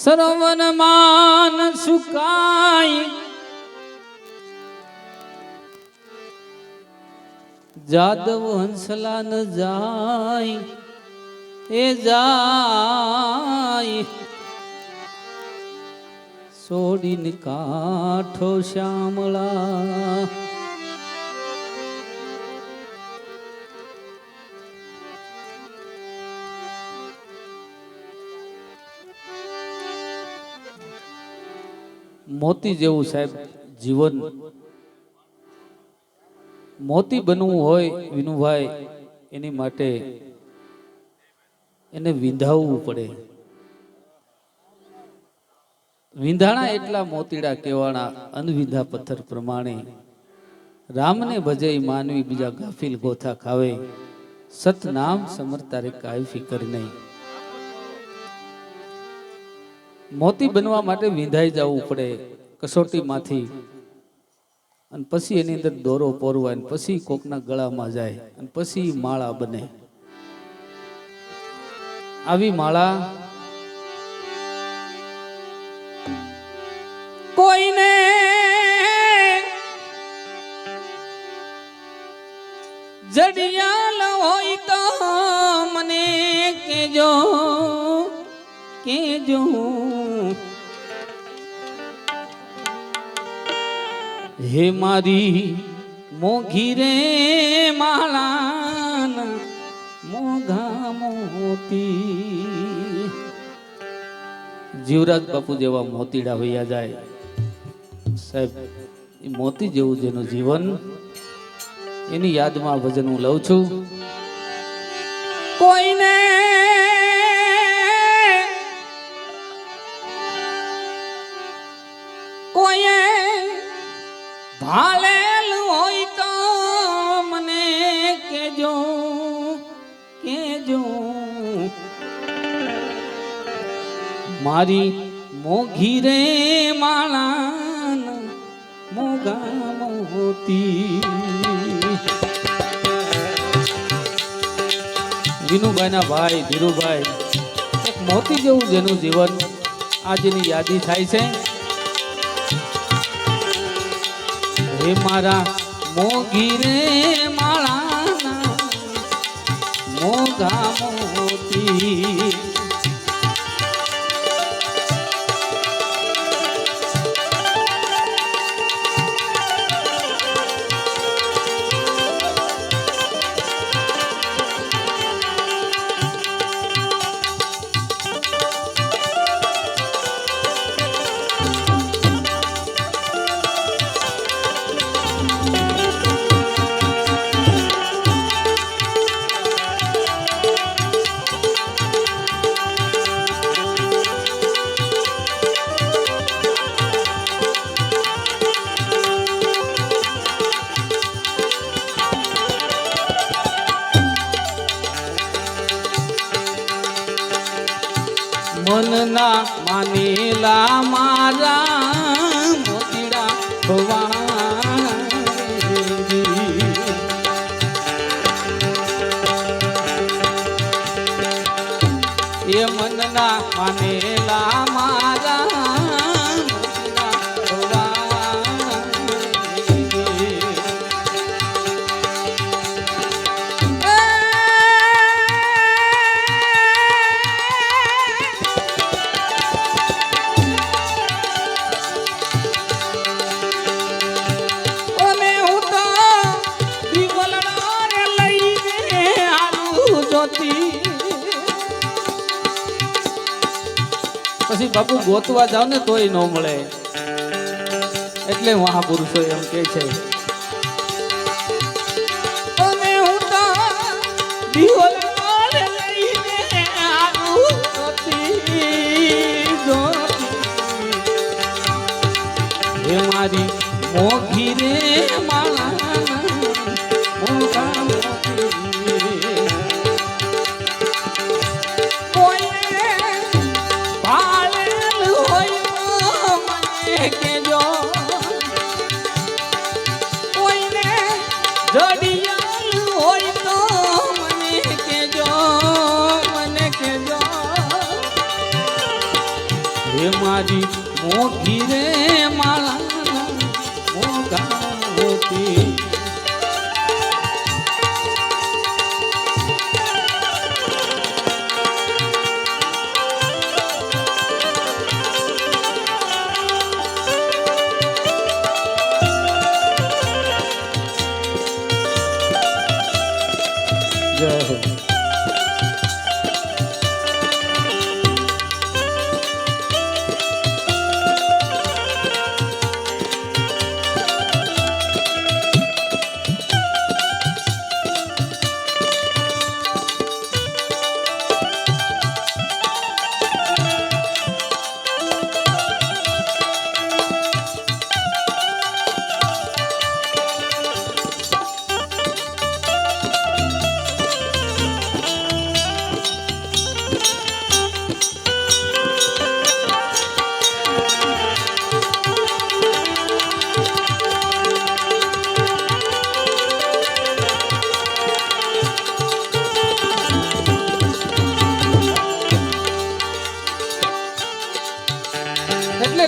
સરોવર માન સુકાય જાદવ હંસલા ન જાય એ જાય. છોડીને કાઠો શ્યામળા મોતી જેવું સાહેબ જીવન. મોતી બનવું હોય વિનુભાઈ, એની માટે એને વિંધાવવું પડે. વિંધાણા એટલા મોતીડા કેવાણા, અનવિંધા પથ્થર પ્રમાણે. રામને ભજે માનવી બીજા ગાફિલ ગોથા ખાવે. સતનામ સમર્થ તારે કાયફી ફિકર નહીં મોતી બનવા માટે વિંધાઈ જવું પડે કસોટીમાંથી. અને પછી એની અંદર દોરો પોરવાય અને પછી કોકના ગળામાં જાય અને પછી માળા બને. આવી માળા કોઈને જડિયાલ હોય તો મને કેજો કેજો હે મારી મોઘી રે માળા મોઘા મોતી. જીવરાજ બાપુ જેવા મોતીડા વૈયા જાય. સાહેબ, એ મોતી જેવું જેનું જીવન. એની યાદમાં ભજન હું લઉં છું. કોઈને કોઈએ ભાળેલું હોય તો મને કેજો કેજો મારી મોઘી રે માળા મોગા મોતી. વિનુભાઈના ભાઈ, ધીરુભાઈ, એક મોતી જેવું જેનું જીવન આજની યાદી થાય છે. હે મારા મોઘી રે માળાના મોગા મોતી না মানিলাম પછી બાપુ ગોતવા જાવ ને તોય ન મળે. એટલે મહાપુરુષો એમ કે છે. મારી મોઘી રે મારી મોટી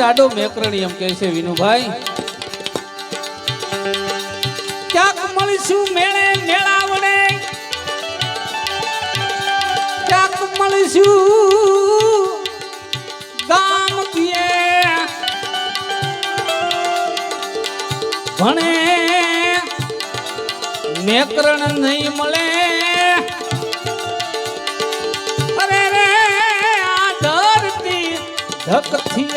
દાડો મેકરણી એમ કહે છે વિનુભાઈ. ક્યાંક મળીશું મેળે મેળાવડે ક્યાંક મળીશું ગામ પીએ. ભણે મેકરણ નહીં મળે. ધકથી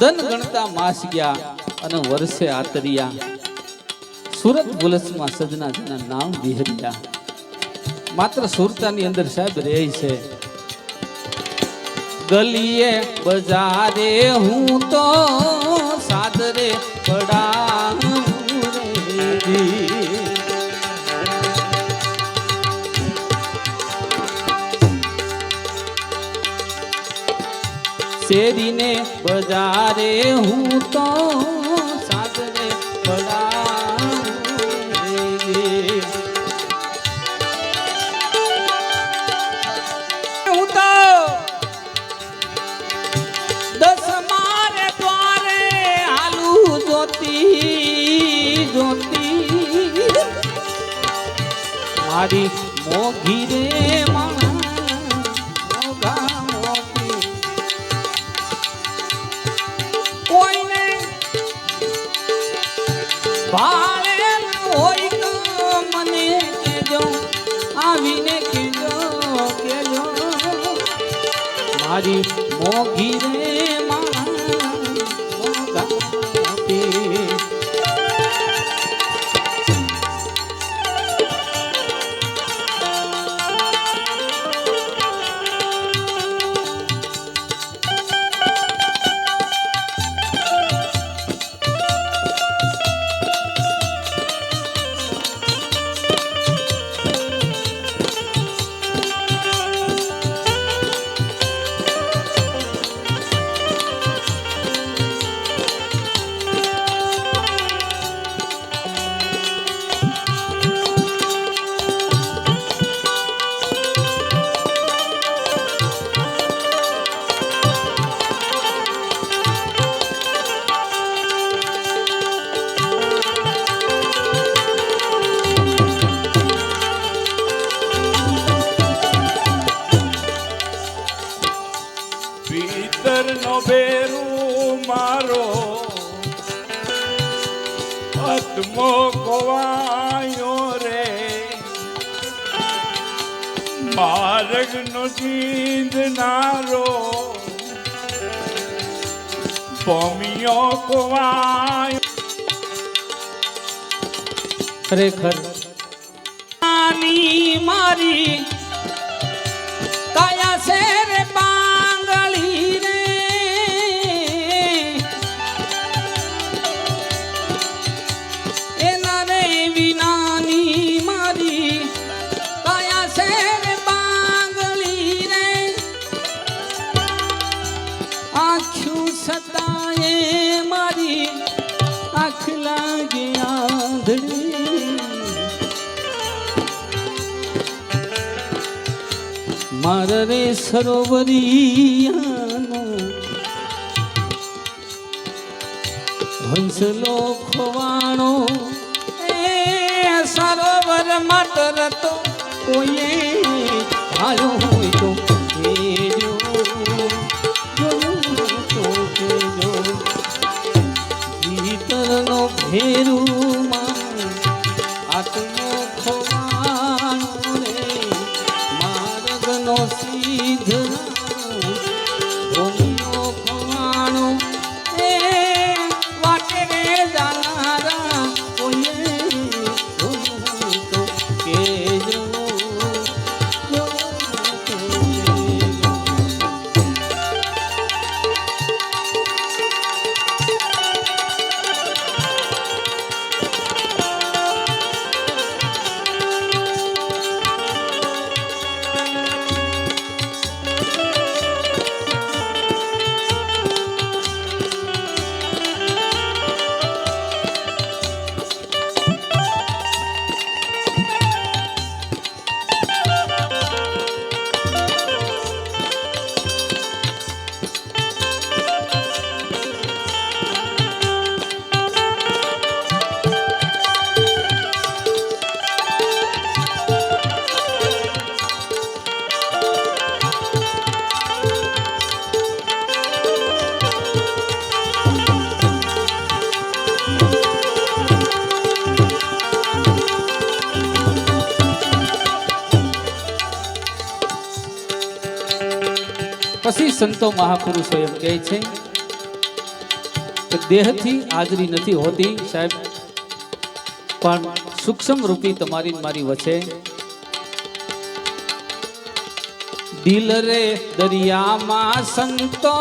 દન ગણતા માસ ગયા અને વર્ષે આતરિયા. સુરત બુલસમાં સજના જેના નામ વિહર્યા. માત્ર સુરતાની અંદર સાહેબ રહે છે. ગલીએ બજારે હું તો સાદરે પડાઉં રે. શેરીને બજારે હું તો મારી મોઘી રે કોઈને ન હોય તો મને કેજો આવીને કેજો રે ચીંધનારો ભમ્યો કોવાય ખરેખર. મારી કાયા છે માર રે સરોવરિયાનો. હંસલો ખોવાણો. એ સરોવર માતર તો કોઈએ આવ્યો પછી સંતો મહાપુરુષો એમ કહે છે કે દેહથી હાજરી નથી હોતી સાહેબ, પણ સૂક્ષ્મ રૂપી તમારી મારી વચ્ચે દિલ રે દરિયામાં સંતો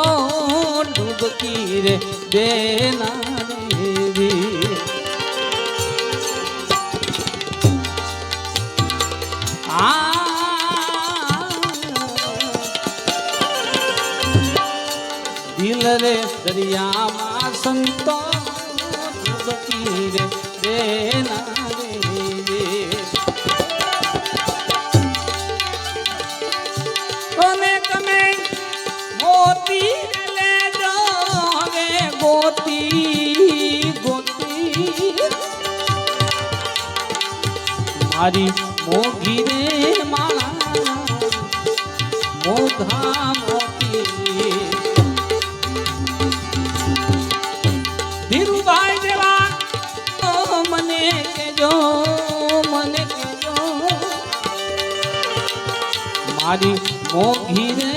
ડૂબકી રે દેનારી રે દરિયામાં સંતો રે દેના મારી મોગી રે માળા મોઘા મારી મોઘી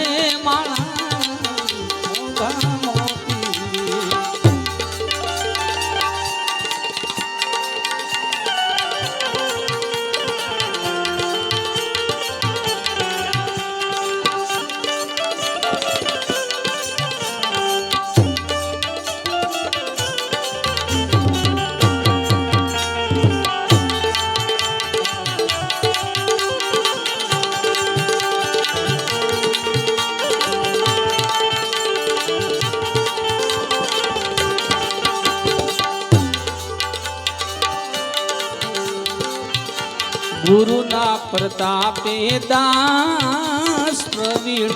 ગુરુના પ્રતાપે દાસ પ્રવીણ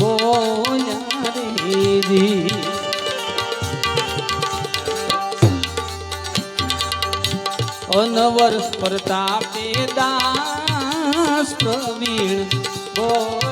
બોલ્યા રે. અનવર પ્રતાપે દાસ પ્રવીણ બોલ્યા